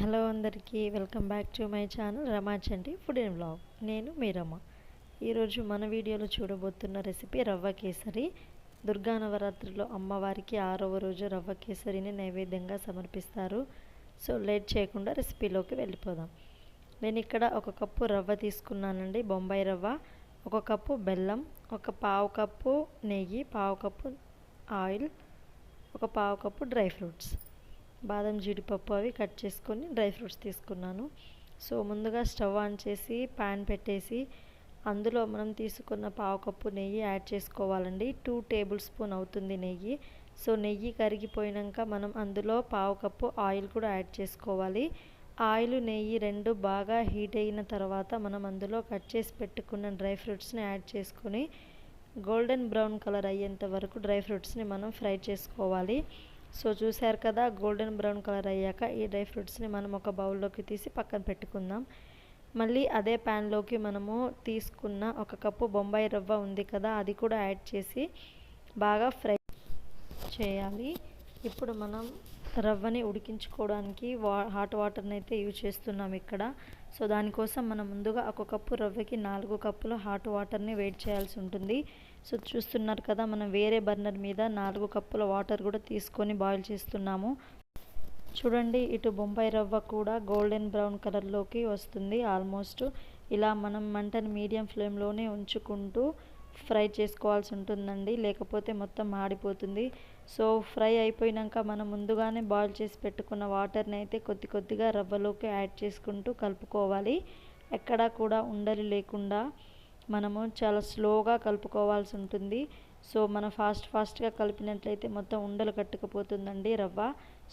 Hello అందరికీ welcome back to my channel Ramachandi food and blog నేను మీ రమ. ఈరోజు మన వీడియోలో చూడబోతున్న రెసిపీ రవ్వ కేసరి. దుర్గా నవరాత్రిలో అమ్మవారికి ఆరవ రోజు రవ్వ కేసరిని నైవేద్యంగా సమర్పిస్తారు. సో లేట్ చేయకుండా రెసిపీలోకి వెళ్ళిపోదాం. నేను ఇక్కడ ఒక కప్పు రవ్వ తీసుకున్నానండి బొంబాయి రవ్వ ఒక కప్పు బెల్లం ఒక పావు కప్పు నెయ్యి పావు కప్పు ఆయిల్ ఒక పావు కప్పు డ్రై ఫ్రూట్స్. బాదం జీడిపప్పు అవి కట్ చేసుకొని డ్రై ఫ్రూట్స్ తీసుకున్నాను. సో ముందుగా స్టవ్ ఆన్ చేసి ప్యాన్ పెట్టేసి అందులో మనం తీసుకున్న పావు కప్పు నెయ్యి యాడ్ చేసుకోవాలండి. టూ టేబుల్ స్పూన్ అవుతుంది నెయ్యి. సో నెయ్యి కరిగిపోయాక మనం అందులో పావు కప్పు ఆయిల్ కూడా యాడ్ చేసుకోవాలి. ఆయిల్ నెయ్యి రెండు బాగా హీట్ అయిన తర్వాత మనం అందులో కట్ చేసి పెట్టుకున్న డ్రై ఫ్రూట్స్ని యాడ్ చేసుకొని గోల్డెన్ బ్రౌన్ కలర్ అయ్యేంత వరకు డ్రై ఫ్రూట్స్ని మనం ఫ్రై చేసుకోవాలి. సో చూశారు కదా గోల్డెన్ బ్రౌన్ కలర్ అయ్యాక ఈ డ్రై ఫ్రూట్స్ని మనం ఒక బౌల్లోకి తీసి పక్కన పెట్టుకుందాం. మళ్ళీ అదే ప్యాన్లోకి మనము తీసుకున్న ఒక కప్పు బొంబాయి రవ్వ ఉంది కదా అది కూడా యాడ్ చేసి బాగా ఫ్రై చేయాలి. ఇప్పుడు మనం రవ్వని ఉడికించుకోవడానికి వా హాట్ వాటర్ని అయితే యూజ్ చేస్తున్నాం ఇక్కడ. సో దానికోసం మనం ముందుగా ఒక కప్పు రవ్వకి నాలుగు కప్పుల హాట్ వాటర్ని వేడి చేయాల్సి ఉంటుంది. సో చూస్తున్నారు కదా మనం వేరే బర్నర్ మీద నాలుగు కప్పుల వాటర్ కూడా తీసుకొని బాయిల్ చేస్తున్నాము. చూడండి ఇటు బొంబాయి రవ్వ కూడా గోల్డెన్ బ్రౌన్ కలర్లోకి వస్తుంది ఆల్మోస్ట్. ఇలా మనం మంటను మీడియం ఫ్లేమ్లోనే ఉంచుకుంటూ ఫ్రై చేసుకోవాల్సి ఉంటుందండి. లేకపోతే మొత్తం మాడిపోతుంది సో ఫ్రై అయిపోయినాక మనం ముందుగానే బాయిల్ చేసి పెట్టుకున్న వాటర్ని అయితే కొద్ది కొద్దిగా రవ్వలోకి యాడ్ చేసుకుంటూ కలుపుకోవాలి. ఎక్కడా కూడా ఉండలు లేకుండా మనము చాలా స్లోగా కలుపుకోవాల్సి ఉంటుంది. సో మనం ఫాస్ట్ ఫాస్ట్గా కలిపినట్లయితే మొత్తం ఉండలు కట్టుకుపోతుందండి రవ్వ.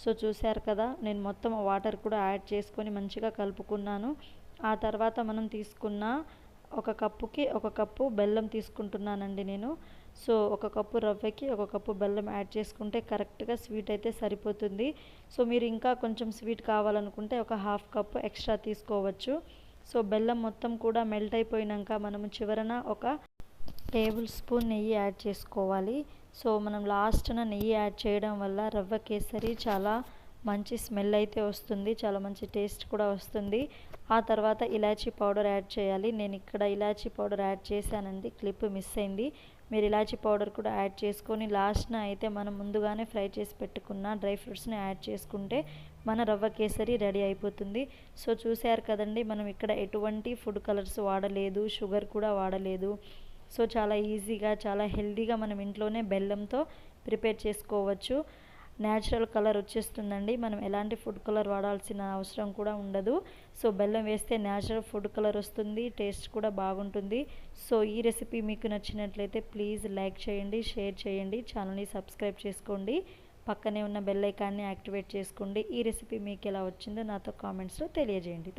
సో చూశారు కదా నేను మొత్తం వాటర్ కూడా యాడ్ చేసుకొని మంచిగా కలుపుకున్నాను. ఆ తర్వాత మనం తీసుకున్న ఒక కప్పుకి ఒక కప్పు బెల్లం తీసుకుంటున్నానండి నేను. సో ఒక కప్పు రవ్వకి ఒక కప్పు బెల్లం యాడ్ చేసుకుంటే కరెక్ట్గా స్వీట్ అయితే సరిపోతుంది. సో మీరు ఇంకా కొంచెం స్వీట్ కావాలనుకుంటే ఒక హాఫ్ కప్ ఎక్స్ట్రా తీసుకోవచ్చు. సో బెల్లం మొత్తం కూడా మెల్ట్ అయిపోయినాక మనము చివరన ఒక టేబుల్ స్పూన్ నెయ్యి యాడ్ చేసుకోవాలి. సో మనం లాస్ట్న నెయ్యి యాడ్ చేయడం వల్ల రవ్వ కేసరి చాలా మంచి స్మెల్ అయితే వస్తుంది చాలా మంచి టేస్ట్ కూడా వస్తుంది. ఆ తర్వాత ఇలాచీ పౌడర్ యాడ్ చేయాలి. నేను ఇక్కడ ఇలాచీ పౌడర్ యాడ్ చేశానండి క్లిప్ మిస్ అయింది. మీరు ఇలాచీ పౌడర్ కూడా యాడ్ చేసుకొని లాస్ట్న అయితే మనం ముందుగానే ఫ్రై చేసి పెట్టుకున్న డ్రై ఫ్రూట్స్ని యాడ్ చేసుకుంటే మన రవ్వ కేసరి రెడీ అయిపోతుంది. సో చూశారు కదండి మనం ఇక్కడ ఎటువంటి ఫుడ్ కలర్స్ వాడలేదు షుగర్ కూడా వాడలేదు. సో చాలా ఈజీగా చాలా హెల్తీగా మనం ఇంట్లోనే బెల్లంతో ప్రిపేర్ చేసుకోవచ్చు. న్యాచురల్ కలర్ వచ్చేస్తుందండి. మనం ఎలాంటి ఫుడ్ కలర్ వాడాల్సిన అవసరం కూడా ఉండదు. సో బెల్లం వేస్తే న్యాచురల్ ఫుడ్ కలర్ వస్తుంది టేస్ట్ కూడా బాగుంటుంది. సో ఈ రెసిపీ మీకు నచ్చినట్లయితే ప్లీజ్ లైక్ చేయండి షేర్ చేయండి ఛానల్ని సబ్స్క్రైబ్ చేసుకోండి. పక్కనే ఉన్న బెల్ ఐకాన్ని యాక్టివేట్ చేసుకోండి. ఈ రెసిపీ మీకు ఎలా వచ్చిందో నాతో కామెంట్స్లో తెలియజేయండి.